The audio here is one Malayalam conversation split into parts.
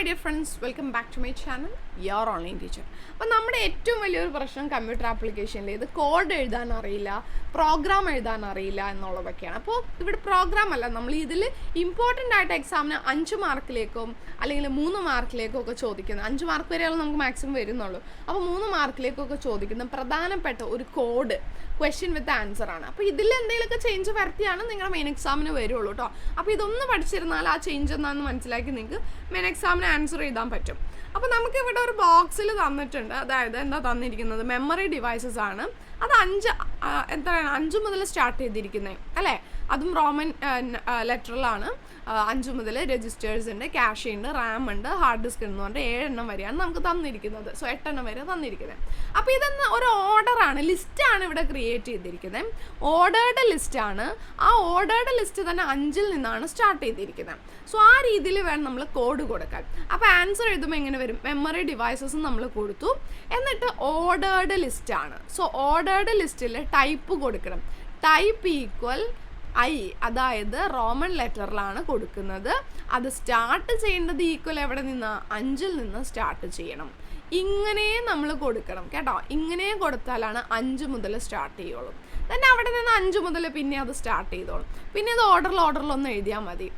My dear friends welcome back to my channel your online teacher അപ്പോൾ നമ്മുടെ ഏറ്റവും വലിയൊരു പ്രശ്നം കമ്പ്യൂട്ടർ ആപ്ലിക്കേഷനിൽ ഇത് കോഡ് എഴുതാൻ അറിയില്ല പ്രോഗ്രാം എഴുതാൻ അറിയില്ല എന്നുള്ളതൊക്കെയാണ്. അപ്പോൾ ഇവിടെ പ്രോഗ്രാം അല്ല നമ്മൾ ഇതിൽ ഇമ്പോർട്ടന്റ് ആയിട്ട് എക്സാമിന് അഞ്ച് മാർക്കിലേക്കോ അല്ലെങ്കിൽ മൂന്ന് മാർക്കിലേക്കോ ഒക്കെ ചോദിക്കുന്നത്. അഞ്ച് മാർക്ക് വരെയാണ് നമുക്ക് മാക്സിമം വരുന്നുള്ളൂ. അപ്പോൾ മൂന്ന് മാർക്കിലേക്കൊക്കെ ചോദിക്കുന്ന പ്രധാനപ്പെട്ട ഒരു കോഡ് ക്വസ്റ്റ്യൻ വിത്ത് ആൻസർ ആണ്. അപ്പോൾ ഇതിൽ എന്തെങ്കിലുമൊക്കെ ചേഞ്ച് വരുത്തിയാണ് നിങ്ങളുടെ മെയിൻ എക്സാമിന് വരുള്ളൂ കേട്ടോ അപ്പോൾ ഇതൊന്ന് പഠിച്ചിരുന്നാൽ ആ ചേഞ്ച് എന്താണെന്ന് മനസ്സിലാക്കി നിങ്ങൾക്ക് മെയിൻ എക്സാമിന് ആൻസർ ചെയ്താൽ പറ്റും. അപ്പോൾ നമുക്ക് ഇവിടെ ഒരു ബോക്സിൽ തന്നിട്ടുണ്ട്. അതായത് എന്താ തന്നിരിക്കുന്നത്? മെമ്മറി ഡിവൈസസ് ആണ്. അത് അഞ്ച് എത്രയാണ്? അഞ്ച് മുതൽ സ്റ്റാർട്ട് ചെയ്തിരിക്കുന്നത് അല്ലേ? അതും റോമൻ ലെറ്ററിലാണ് അഞ്ച് മുതൽ രജിസ്റ്റേഴ്സ് ഉണ്ട് ക്യാഷ് ഉണ്ട് റാം ഉണ്ട് ഹാർഡ് ഡിസ്ക് എന്ന് പറഞ്ഞിട്ട് ഏഴെണ്ണം വരെയാണ് നമുക്ക് തന്നിരിക്കുന്നത്. സോ എട്ടെണ്ണം വരെ തന്നിരിക്കുന്നത്. അപ്പോൾ ഇതെന്ന് ഒരു ഓർഡറാണ് ലിസ്റ്റാണ് ഇവിടെ ക്രിയേറ്റ് ചെയ്തിരിക്കുന്നത്. ഓർഡേർഡ് ലിസ്റ്റാണ് ആ ഓർഡേർഡ് ലിസ്റ്റ് തന്നെ അഞ്ചിൽ നിന്നാണ് സ്റ്റാർട്ട് ചെയ്തിരിക്കുന്നത്. സോ ആ രീതിയിൽ വേണം നമ്മൾ കോഡ് കൊടുക്കാൻ. അപ്പോൾ ആൻസർ എഴുതുമ്പോൾ എങ്ങനെ വരും? മെമ്മറി ഡിവൈസസ് നമ്മൾ കൊടുത്തു. എന്നിട്ട് ഓർഡേർഡ് ലിസ്റ്റാണ് സോ ഓർഡേർഡ് ലിസ്റ്റിൽ ടൈപ്പ് കൊടുക്കണം. ടൈപ്പ് ഈക്വൽ ഐ അതായത് റോമൻ ലെറ്ററിലാണ് കൊടുക്കുന്നത്. അത് സ്റ്റാർട്ട് ചെയ്യേണ്ടത് ഈക്വൽ എവിടെ നിന്ന്? അഞ്ചിൽ നിന്ന് സ്റ്റാർട്ട് ചെയ്യണം. ഇങ്ങനെ നമ്മൾ കൊടുക്കണം കേട്ടോ. ഇങ്ങനെ കൊടുത്താലാണ് അഞ്ച് മുതൽ സ്റ്റാർട്ട് ചെയ്യുള്ളൂ. തന്നെ അവിടെ നിന്ന് അഞ്ച് മുതൽ പിന്നെ അത് സ്റ്റാർട്ട് ചെയ്തോളും. പിന്നെ അത് ഓർഡറിൽ ഒന്ന് എഴുതിയാൽ മതി.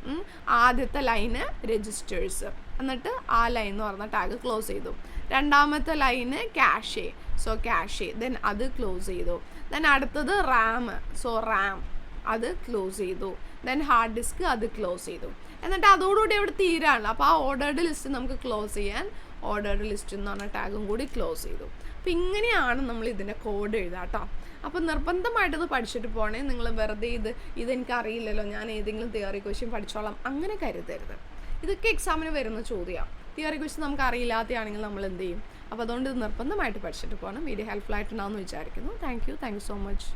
ആദ്യത്തെ ലൈന് രജിസ്റ്റേഴ്സ് എന്നിട്ട് ആ ലൈൻ എന്ന് പറഞ്ഞ ടാഗ് ക്ലോസ് ചെയ്തു. രണ്ടാമത്തെ ലൈന് ക്യാഷേ സോ ക്യാഷേ ദെൻ അത് ക്ലോസ് ചെയ്തു. ദെൻ അടുത്തത് റാം സോ റാം അത് ക്ലോസ് ചെയ്തു. ദെൻ ഹാർഡ് ഡിസ്ക് അത് ക്ലോസ് ചെയ്തു. എന്നിട്ട് അതോടുകൂടി അവിടെ തീരാണ്. അപ്പോൾ ആ ഓർഡേർഡ് ലിസ്റ്റ് നമുക്ക് ക്ലോസ് ചെയ്യാൻ ഓർഡേർഡ് ലിസ്റ്റ് എന്ന് പറഞ്ഞ ടാഗും കൂടി ക്ലോസ് ചെയ്തു. അപ്പം ഇങ്ങനെയാണ് നമ്മൾ ഇതിന്റെ കോഡ് എഴുതുക കേട്ടോ. അപ്പോൾ നിർബന്ധമായിട്ട് ഇത് പഠിച്ചിട്ട് പോകണേ നിങ്ങൾ വെറുതെ ഇത് ഇതെനിക്ക് അറിയില്ലല്ലോ ഞാൻ ഏതെങ്കിലും തിയറി ക്വസ്റ്റ്യൻ പഠിച്ചോളാം. അങ്ങനെ കരുതരുത്. ഇതൊക്കെ എക്സാമിന് വരുന്ന ചോദ്യമാണ് തിയറി ക്വസ്റ്റ്യൻ നമുക്ക് അറിയില്ലാത്തയാണെങ്കിൽ നമ്മൾ എന്ത് ചെയ്യും? അപ്പോൾ അതുകൊണ്ട് ഇത് നിർബന്ധമായിട്ട് പഠിച്ചിട്ട് പോകണം വീഡിയോ ഹെൽപ്ഫുൾ ആയിട്ടുണ്ടാവുമെന്ന് വിചാരിക്കുന്നു. Thank you thank you so much